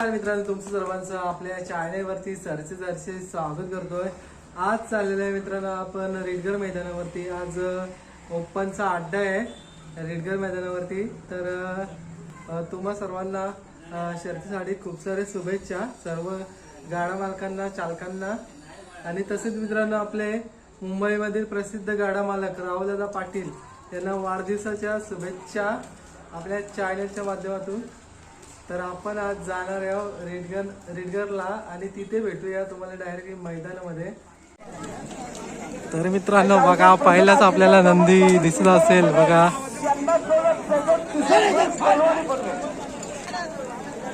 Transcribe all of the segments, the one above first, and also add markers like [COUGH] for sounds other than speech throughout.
नमस्कार मित्रांनो तुमचं सर्वांचं आपल्या चॅनेलवरती सरचे सरचे स्वागत करतोय. आज चाललेलं आहे मित्रांनो आपण रेडगर मैदानावरती. आज ओपनचा अड्डा आहे रेडगर मैदानावरती. तर तुम्हा सर्वांना शर्तीसाठी खूप सारे शुभेच्छा सर्व गाडा मालकांना चालकांना. आणि तसेच मित्रांनो आपले मुंबईमधील प्रसिद्ध गाडा मालक राहुलदादा पाटील यांना वाढदिवसाच्या शुभेच्छा आपल्या चॅनलच्या माध्यमातून. तर आपण आज जाणार आहोत रेडगर रेडगरला आणि तिथे भेटूया तुम्हाला डायरेक्ट मैदानामध्ये. तर मित्रांनो बघा पहिलाच आपल्याला नंदी दिसत असेल बघा.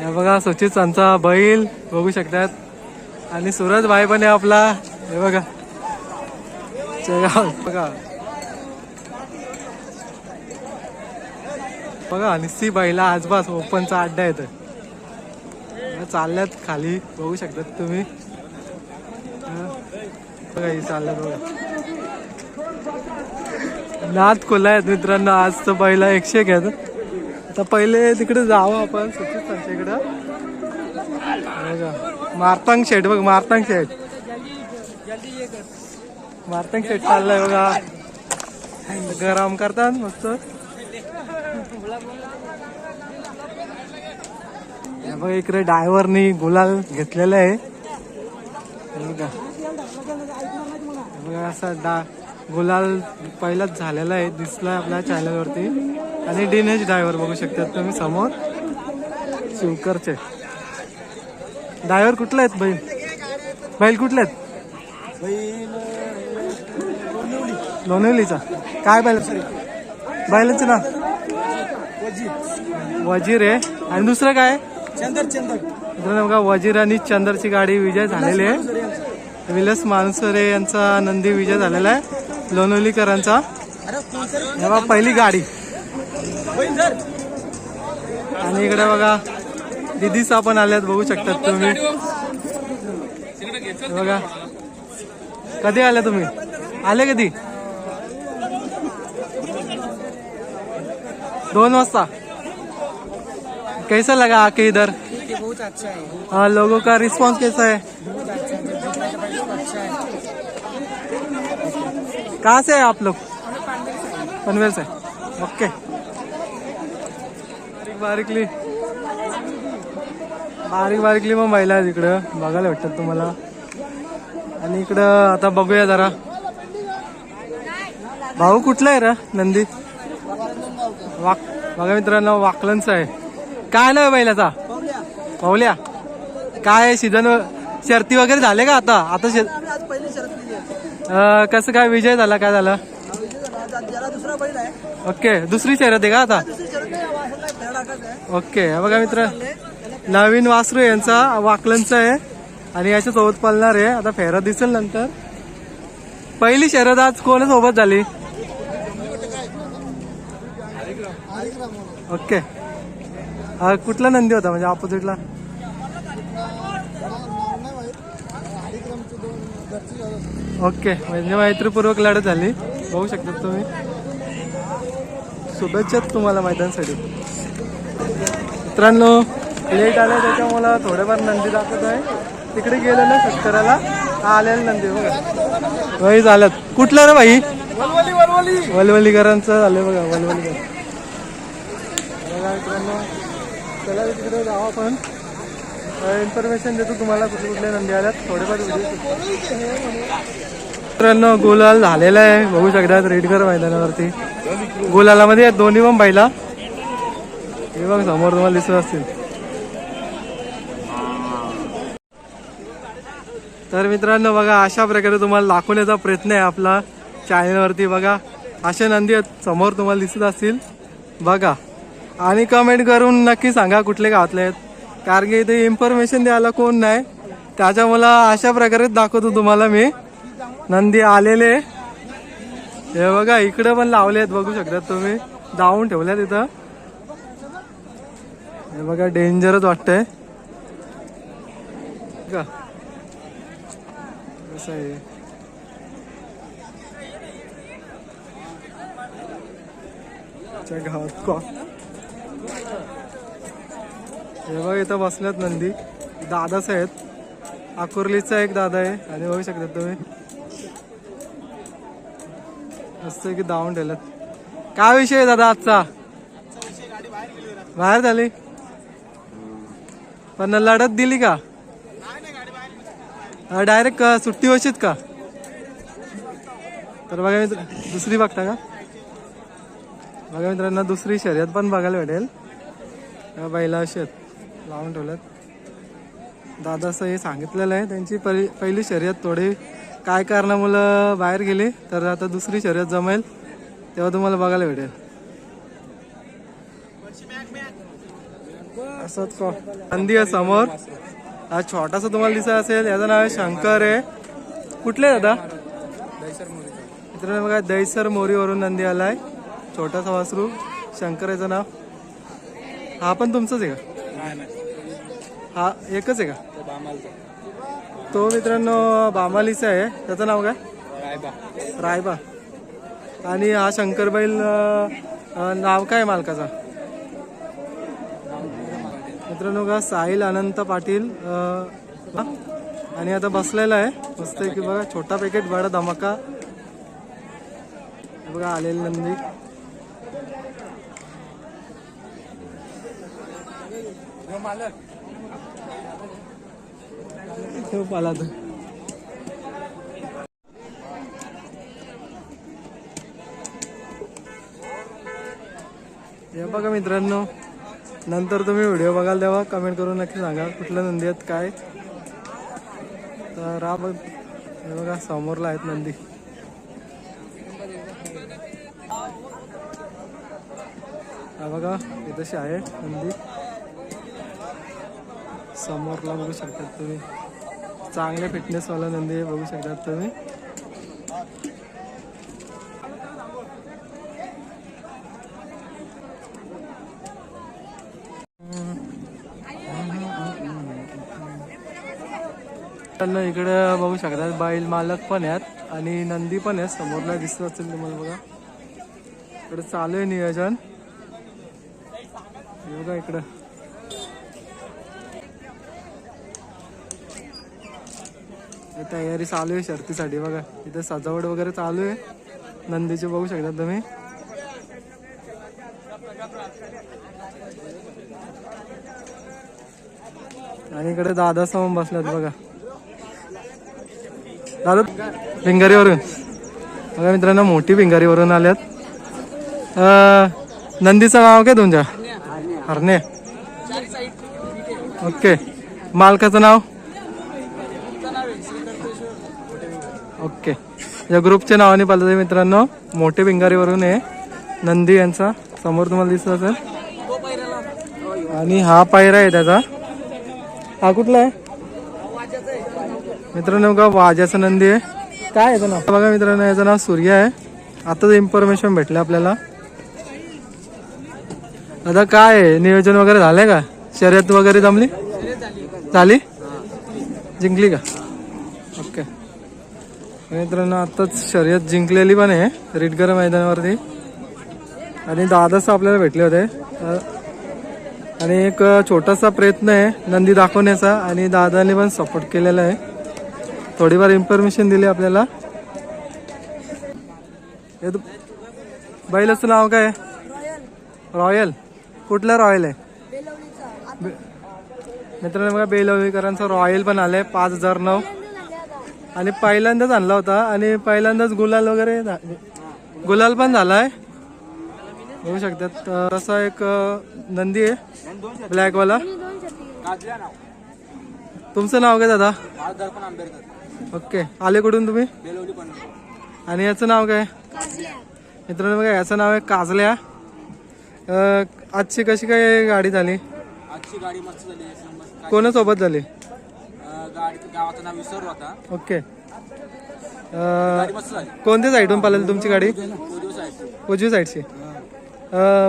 हे बघा सुचितांचा बैल बघू शकतात. आणि सूरज भाई पण आहे आपला. हे बघा. बघा. बघा आणि सी बैला आजबाज ओपनचा अड्डा येत चालल्यात खाली बघू शकतात तुम्ही. बघा ही चालल्यात बघा. नाद खोला आहेत मित्रांनो आज तर पहिला एकशे घ्या आता पहिले तिकडे जावं आपण सुचित त्यांच्या इकडं. मारतांग शेट बघ मारतांग शेट मारतांग शेट चाललाय बघा. गरम करतात मस्त. बघा इकडे डायव्हरनी गुलाल घेतलेला आहे. बघा. असा डा गुलाल पहिलाच झालेला आहे दिसला आपल्या चॅनलवरती. आणि डिनेश ड्रायव्हर बघू शकतात तुम्ही समोर. शिवकरचे. ड्रायव्हर कुठले आहेत बैल बैल कुठले आहेत? लोणवलीचा. काय बैल? बैलाचं ना वजीर. आहे. आणि दुसरं काय? चंदर चंदर. बघा वजीर आणि चंदरची गाडी विजय झालेली आहे. विलस मानसरे यांचा. नंदी विजय झालेला आहे. हे बघा पहिली गाडी. आणि इकडे बघा दिदीसा पण आल्यात बघू शकतात तुम्ही. बघा. कधी आले तुम्ही? आले कधी? दोन वाजता. कैसा लगा आके इधर? बहुत अच्छा है हाँ लोगों का रिस्पांस कैसा है? बहुत अच्छा है कहाँ से है आप लोग? पनवेल से? ओके। बारीक बारीकली बारीक बारीकली मग महिला आहेत इकडं. बघायला भेटतात तुम्हाला. आणि इकडं आता बघूया जरा. भाऊ कुठला आहे रा नंदी? वाक बघा मित्रांनो वाकलनचा आहे. काय नाव आहे बैलाचा? पाहुल्या. काय सीझन शर्ती वगैरे झाले का आता? आता शे- कसं काय विजय झाला? काय झाला? ओके दुसरी शर्यत आहे का आता? नाही ओके बघा मित्र. नवीन वासरू यांचा वाकलनचा आहे. आणि याच्या सोबत पळणार आहे. आता फेरा दिसेल नंतर. पहिली शर्यत आज कोण सोबत झाली? ओके. हा कुठला नंदी होता? म्हणजे ऑपोजिटला ओके. म्हणजे मैत्रीपूर्वक लढत झाली. बघू शकता तुम्ही. शुभेच्छा तुम्हाला मैदानासाठी. मित्रांनो लेट आलं त्याच्यामुळं थोडेफार नंदी दाखवत आहे. तिकडे गेलं ना शेतकऱ्याला हा आलेला नंदी बघा. वही झालं. कुठलं रे भाई? वलवली वलवली. वलवलीकरांचं झालं बघा वलवलीकर बघा मित्रांनो. चला तिकडे जाऊ आपण. इन्फॉर्मेशन देतो तुम्हाला कुठले कुठले नंदी आल्यात. थोडेफार मित्रांनो गोलाल झालेला आहे. बघू शकतात रेडकर मैदानावरती. गुलालामध्ये आहेत दोन्ही पण पहिला हे बघ समोर तुम्हाला दिसत असतील. तर मित्रांनो बघा अशा प्रकारे तुम्हाला दाखवण्याचा प्रयत्न आहे आपला. चॅनलवरती बघा. अशा नंदी आहेत समोर तुम्हाला दिसत असतील. बघा. आणि कमेंट करून नक्की सांगा कुठले घातले आहेत. कारण की इथे इन्फॉर्मेशन द्यायला कोण नाही. त्याच्यामुळं अशा प्रकारेच दाखवतो तुम्हाला मी. नंदी आलेले. हे बघा इकडे पण लावले आहेत बघू शकतात तुम्ही. जाऊन ठेवल्यात इथं. हे बघा डेंजरच वाटतंय. का कसं आहे गावात कॉ हे बघा इथं बसल्यात नंदी. दादाच आहेत आकुर्लीचा एक दादा आहे. आणि बघू शकतात तुम्ही. मस्त की धावून ठेवल्यात. काय विषय आहे दादा आजचा? बाहेर झाली? पण लढत दिली का? डायरेक्ट सुट्टी होशीत का? तर बघा मित्र दुसरी बघता का? बघा मित्रांना दुसरी शर्यत पण बघायला भेटेल. बैला अशी आहेत लावून ठेवल्यात. दादा असं हे सांगितलेलं आहे त्यांची पहिली पहिली शर्यत थोडी काय कारणामुळं बाहेर गेली तर आता दुसरी शर्यत जमेल तेव्हा तुम्हाला बघायला भेटेल. असंच नंदी आहे समोर. हा छोटासा तुम्हाला दिसत असेल याचं नाव आहे शंकर आहे कुठले आहे दादा? मित्रांनो बघा दैसर मोरीवरून नंदी आलाय. छोटासा वासरू शंकर याचं नाव. हा पण तुमचंच आहे का? हा एकच आहे का? तो मित्रांनो बामालीचा आहे. त्याचं नाव काय? रायबा. आणि हा शंकरबैल अं, अं, नाव काय मालकाचा? मित्रांनो का साहिल अनंत पाटील? आणि आता बसलेला आहे. मस्त आहे की बघा छोटा पॅकेट बडा धमाका. बघा आलेली नंदी. तो पाला तो. हे बघा मित्रांनो नंतर तुम्ही व्हिडिओ बघाल तेव्हा कमेंट करून नक्की सांगा कुठल्या नंदी आहेत काय. तर हा बघ हे बघा समोरला आहेत नंदी. हा बघा तशी आहे नंदी. समोरला बघू शकतात तुम्ही. चांगले फिटनेसवाला नंदी आहे बघू शकतात तुम्ही. त्यांना इकडे बघू शकतात बैल मालक पण आहेत आणि नंदी पण आहेत समोरला दिसत असेल तुम्हाला बघा. इकडे चालू आहे नियोजन. बघा इकडं. तयारी चालू आहे शर्तीसाठी बघा. इथे सजावट वगैरे चालू आहे. नंदीचे बघू शकता तुम्ही. आणि इकडे दादा समोर बसल्यात बघा. दादा भिंगारीवरून. बघा मित्रांनो मोठी भिंगारीवरून आल्यात. नंदीचं नाव काय तुमच्या? हरणे. ओके. मालकाचं नाव ओके या ग्रुपच्या नावाने पाहिलं तर मित्रांनो मोठे भिंगारीवरून आहे. नंदी यांचा समोर तुम्हाला दिसत असेल. आणि हा पायरा आहे त्याचा. हा कुठला आहे? मित्रांनो का वाजाचं नंदी आहे. काय याचं नाव? बघा मित्रांनो याचं नाव सूर्य आहे. आता इन्फॉर्मेशन भेटलं आपल्याला. आता काय आहे? नियोजन वगैरे झालंय का? शर्यत वगैरे जमली? झाली? जिंकली का? ओके. मित्रांनो आताच शर्यत जिंकलेली पण आहे रिटगर मैदानावरती. आणि दादाच आपल्याला भेटले होते. आणि एक छोटासा प्रयत्न आहे नंदी दाखवण्याचा आणि दादाने पण सपोर्ट केलेला आहे. थोडीफार इन्फॉर्मेशन दिली आपल्याला. बैलाचं नाव काय? रॉयल. कुठलं रॉयल आहे? मित्रांनो बघा बेलवलीकरांचा रॉयल पण आलाय पाच हजार नऊ. आणि पहिल्यांदाच आणला होता आणि पहिल्यांदाच गुलाल वगैरे गुलाल पण झालाय. बघू शकतात. तर असा एक नंदी आहे. ब्लॅकवाला. तुमचं नाव काय दादा? ओके. आले कुठून तुम्ही? आणि याचं नाव काय? मित्रांनो बघा याचं नाव आहे काजल्या. आजची कशी काय गाडी झाली? आजची गाडी मस्त झाली. कोणासोबत झाली? गाडी गावाचं नाव विसरलो होता ओके. गाडी मस्त झाली. कोणत्या साईडून पाहिली तुमची गाडी? तो दिवस आहे उजवी साईडची.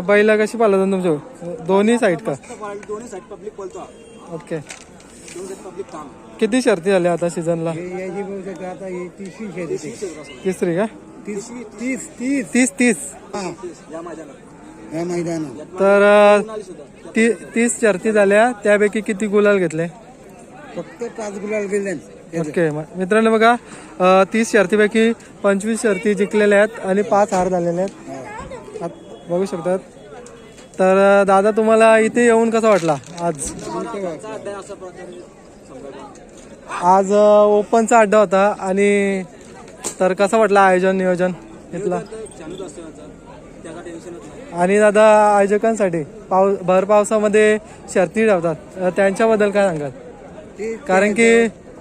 बैला कशी पाहिलं तुमच्या? दोन्ही साईड का? दोन्ही साईड पब्लिक बोलतो ओके. दोन्ही साईड पब्लिक काम. किती शर्ती झाल्या आता सीझनला? याची आता ही तिसरी शेती तिसरी का? तीस तीस. तीस तीस. तीस या मैदानात. या मैदानात. तर अ, ती तीस शर्ती झाल्या. त्यापैकी किती गुलाल घेतले? फक्त पाच गुलाल गेले ओके मित्रांनो बघा तीस शर्तीपैकी पंचवीस शर्ती जिंकलेल्या आहेत आणि पाच हार झालेले आहेत. आत- बघू शकतात. तर दादा तुम्हाला इथे येऊन कसा वाटला आज? आज ओपनचा अड्डा होता आणि तर कसं वाटलं आयोजन नियोजन इथला? आणि दादा आयोजकांसाठी पाव भर पावसामध्ये शर्ती ठेवतात त्यांच्याबद्दल काय सांगाल? ते कारण की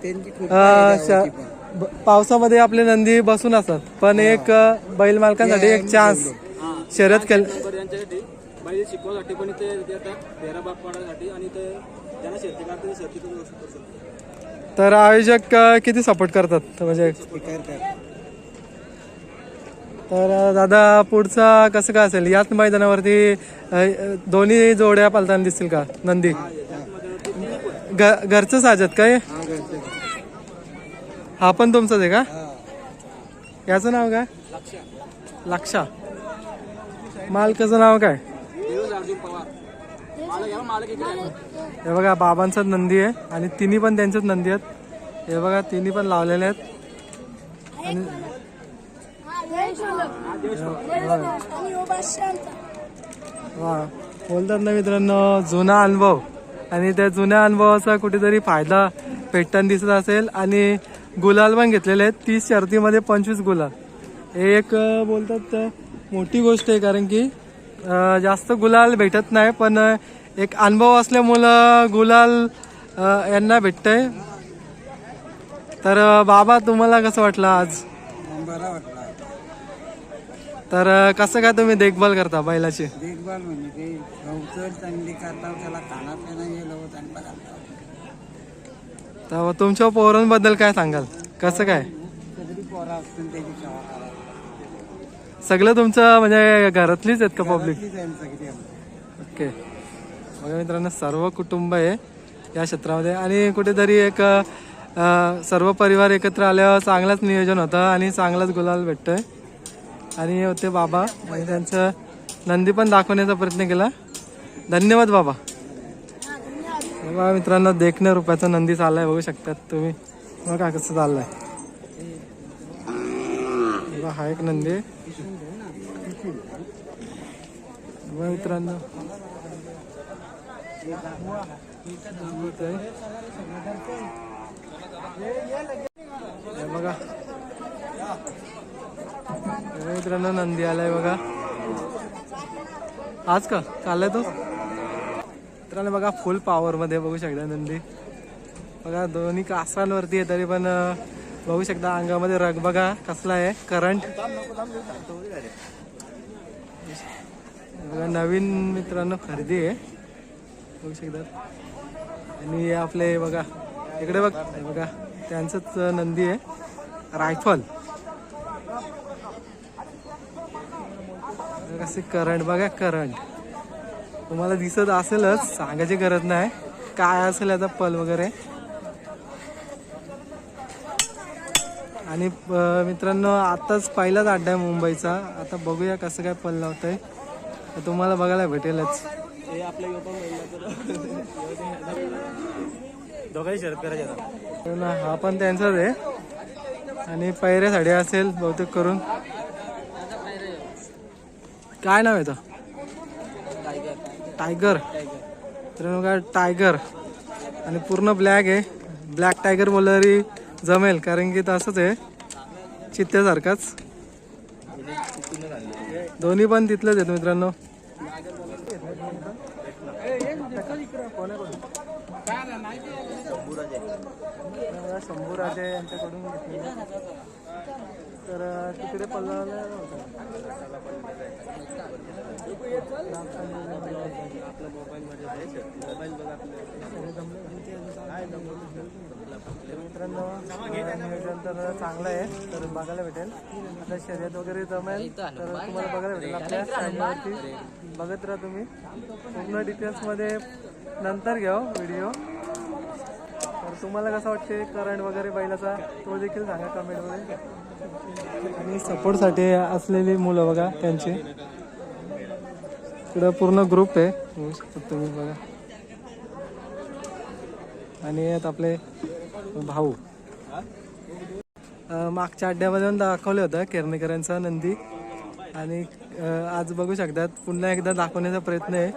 त्यांची खूप अ, श- ब- पावसामध्ये आपले नंदी बसून असतात. पण एक अ, बैल मालकांसाठी एक चान्स शर्यत केल नंबर यांच्यासाठी बैल शिकवण्यासाठी पण ते येतात फेरा बाग पाडण्यासाठी आणि ते ज्यांना शेती करतात ते शेती करू शकतो तर आयोजक अ, किती सपोर्ट करतात? म्हणजे तर अ, दादा पुढचा कसं काय असेल? याच मैदानावरती अ, अ, दोन्ही जोड्या पालताना दिसतील का? नंदी. घ- घरचं साजत काय? हा पण तुमचाच आहे का? याचं नाव काय? लक्षा. मालकाचं नाव काय? आहे. हे बघा बाबांचाच नंदी आहे आणि तिन्ही पण त्यांचेच नंदी आहेत. हे बघा तिन्ही पण लावलेले आहेत. वा. बोलतात ना मित्रांनो जुना अनुभव. आणि त्या जुन्या अनुभवाचा कुठेतरी फायदा भेटताना दिसत असेल. आणि गुलाल पण घेतलेले आहेत. तीस शर्तीमध्ये पंचवीस गुलाल. हे एक बोलतात मोठी गोष्ट आहे कारण की जास्त गुलाल भेटत नाही पण एक अनुभव असल्यामुळं गुलाल यांना भेटतंय. तर बाबा तुम्हाला कसं वाटलं आज? बरं वाटलं. तर कसं काय तुम्ही देखभाल करता बैलाची? देखभाल म्हणजे ते गवचर चांगली करता त्याला घालता तर तुमच्या पोरांबद्दल काय सांगाल? कसं काय? सगळी पोरा असतील त्याची सेवा करायची सगळं तुमचं म्हणजे घरातलीच आहेत का पब्लिक. ओके. बघा मित्रांनो सर्व कुटुंब आहे या क्षेत्रामध्ये. आणि कुठेतरी एक सर्व परिवार एकत्र आल्यावर चांगलाच नियोजन होतं आणि चांगलाच गुलाल भेटतोय. आणि होते बाबा. म्हणजे त्यांचं नंदी पण दाखवण्याचा प्रयत्न केला. धन्यवाद बाबा. बाबा मित्रांनो देखण्या रुपयाचा नंदी चाललाय बघू शकतात तुम्ही. बघा कसं चाललंय. बाबा हा एक नंदी. बघा मित्रांनो. बघा. मित्रांनो नंदी आलाय बघा. आज का? चाललाय तो? मित्रांनो बघा फुल पॉवर मध्ये बघू शकता नंदी. बघा दोन्ही कासांवरती आहे तरी पण बघू शकता अंगामध्ये रग बघा कसला आहे करंट बघा नवीन मित्रांनो खरेदी आहे. बघू शकता. आणि आपले बघा इकडे बघ बघा त्यांचंच नंदी आहे. रायफल. कसे करंट बघा करंट. तुम्हाला दिसत असेलच सांगायची गरज नाही. काय असेल याचा पल वगैरे. आणि मित्रांनो आताच पहिलाच अड्डा आहे मुंबईचा. आता बघूया कसं काय पल लावतंय. तर तुम्हाला बघायला भेटेलच. [LAUGHS] हा पण त्यांचाच आहे. आणि पैऱ्यासाठी असेल बहुतेक करून. काय नाव आहे तो टायगर. तर काय टायगर. आणि पूर्ण ब्लॅक आहे. ब्लॅक टायगर बोललं तरी जमेल कारण की तसंच आहे. चित्त्यासारखाच. दोन्ही पण तिथलेच आहेत मित्रांनो. शंभू राजे यांच्याकडून घेतली. तर अं, तिकडे पल्ला मित्रांनो नियोजन तर चांगलं आहे तर बघायला भेटेल. आता शर्यत वगैरे जमेल तर तुम्हाला बघायला भेटेल. आपल्या चॅनलवरती बघत राहा तुम्ही. पूर्ण डिटेल्समध्ये नंतर घ्या व्हिडिओ तुम्हाला कसं वाटते करंट वगैरे बैलाचा? तो देखील सांगा कमेंटमध्ये आणि सपोर्टसाठी असलेली मुलं बघा त्यांची. इकडं पूर्ण ग्रुप आहे. तुम्ही बघा. आणि यात आपले भाऊ. मागच्या अड्ड्यामध्ये दाखवलं होतं केरणेकरांचा नंदी. आणि आज बघू शकतात पुन्हा एकदा दाखवण्याचा प्रयत्न आहे.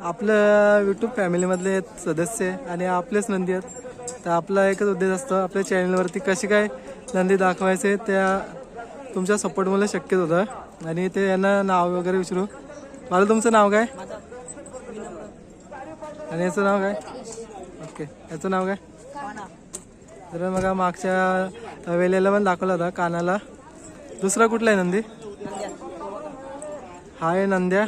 आपलं यूट्यूब फॅमिलीमधले सदस्य आहे आणि आपलेच नंदी आहेत. तर आपला एकच उद्देश असतो आपल्या चॅनलवरती कसे काय नंदी दाखवायचे त्या तुमच्या सपोर्टमुळे शक्यच होतं. आणि ते यांना नाव वगैरे विचारू. मला तुमचं नाव काय? आणि याचं नाव काय? ओके याचं नाव काय? तर मग मागच्या वेळेला पण दाखवला होता कानाला. दुसरा कुठला आहे नंदी? हा आहे नंद्या.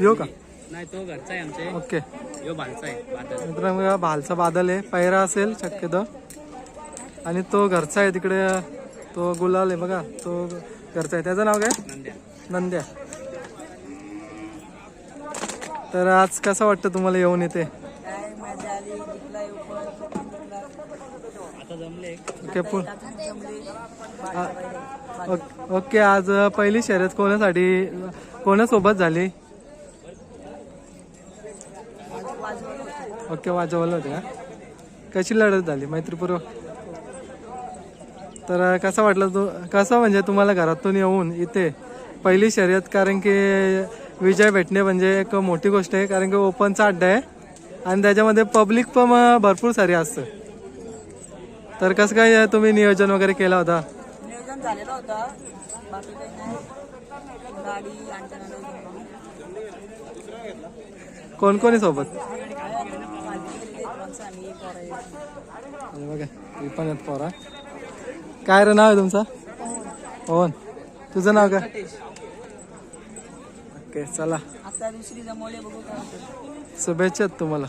येऊ का? नाही तो घरचा आहे आमचे. ओके. यो भालचा आहे बादल. मित्र मग भालचा बादल आहे. पैरा असेल शक्यतो. आणि तो घरचा आहे तिकडे तो गुलाल आहे बघा तो घरचा आहे. त्याचं नाव काय? नंद्या. नंद्या. तर आज कसं वाटतं तुम्हाला येऊन इथे? काय मजा आली? जिंकला आता जमले. ओके पु- जमले. आ- ओक- ओके आज पहिली शर्यत कोणासाठी कोणासोबत झाली? ओके वाजवलं होते का? कशी लढत झाली? मैत्रीपूर्वक? तर कसं वाटलं तू कसं म्हणजे तुम्हाला घरातून येऊन इथे पहिली शर्यत? कारण की विजय भेटणे म्हणजे एक मोठी गोष्ट आहे कारण की ओपनचा अड्डा आहे आणि त्याच्यामध्ये पब्लिक पण भरपूर सारी असतं. तर कसं काय तुम्ही नियोजन वगैरे केला होता? नियोजन झालेलं होतं. कोण कोणी सोबत? माणसं आम्ही पोरं बघा पण आहेत पोरा. काय रे नाव आहे तुमचं? पवन तुझं नाव काय? ओके चला. आता दुसरी जमवले बघू काय होतं. शुभेच्छा तुम्हाला.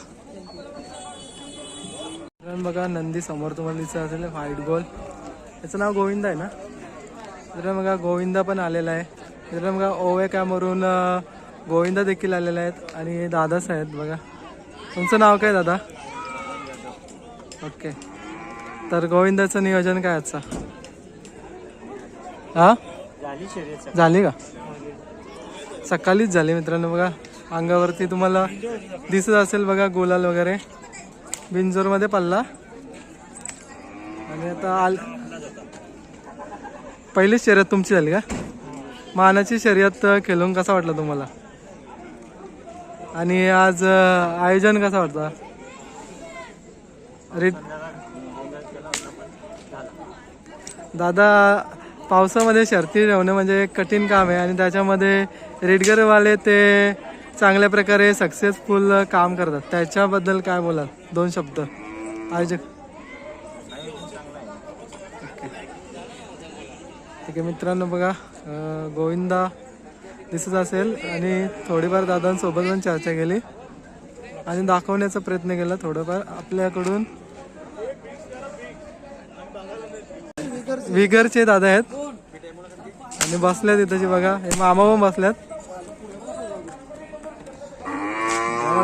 बघा नंदी समोर तुम्हाला दिसत असेल व्हाईट गोल. याचं नाव गोविंद आहे ना? मित्रांनो बघा गोविंदा पण आलेला आहे. मित्रांनो बघा ओवे कॅमरून गोविंदा देखील आलेले आहेत. आणि दादाच आहेत बघा. तुमचं नाव काय दादा? ओके. तर गोविंदाचं नियोजन काय आजचा? हा? झाली का? सकाळीच झाली मित्रांनो बघा. अंगावरती तुम्हाला दिसत असेल बघा गोलाल वगैरे. बिंजोरमध्ये पल्ला आणि आता आल पहिलीच शर्यत तुमची झाली का? मानाची शर्यत खेळून कसा वाटला तुम्हाला? आणि आज आयोजन कसं वाटतं? अरे. दादा पावसामध्ये शर्ती ठेवणं म्हणजे एक कठीण काम आहे आणि त्याच्यामध्ये रेडगरवाले ते चांगल्या प्रकारे सक्सेसफुल काम करतात. त्याच्याबद्दल काय बोलाल? दोन शब्द. आयोजक. ठीक आहे मित्रांनो बघा गोविंदा दिसत असेल आणि थोडीफार दादांसोबत पण चर्चा केली. आणि दाखवण्याचा प्रयत्न केला थोडंफार. आपल्याकडून विगरचे दादा आहेत. आणि बसल्यात इथं बघा. हे मामा पण बसल्यात.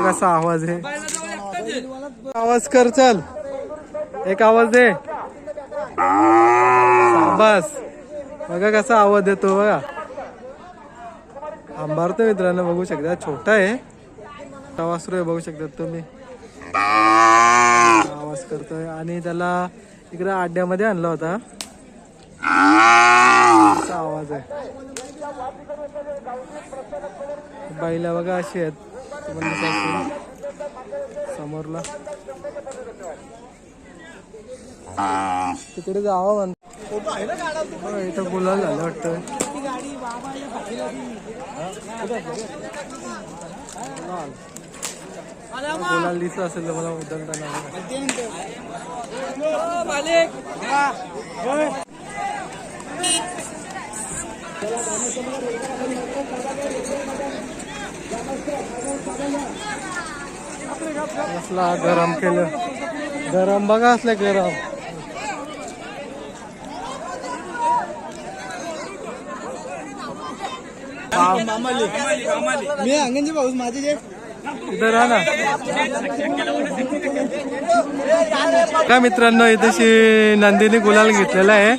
कसा आवाज आहे. आवाज कर चल. एक आवाज दे. बस. बघा कसा आवाज देतो बघा. आंबारतो मित्रांनो बघू शकता. छोटा आहे. वासरू आहे बघू शकतात तुम्ही. आवाज करतोय. आणि त्याला इकडे आड्यामध्ये आणला होता. आवाज आहे. बाईला बघा अशी आहेत. समोरला. तिकडे जावा म्हण इथं गुलाल झालं वाटतं. गुलाल दिसत असेल तर मला उदलताना असला गरम केलं. गरम बघा असलं गरम. मी अंगणची पाऊस माझे जे इथं राहा ना. काय मित्रांनो इथेशी नंदीने गुलाल घेतलेला आहे.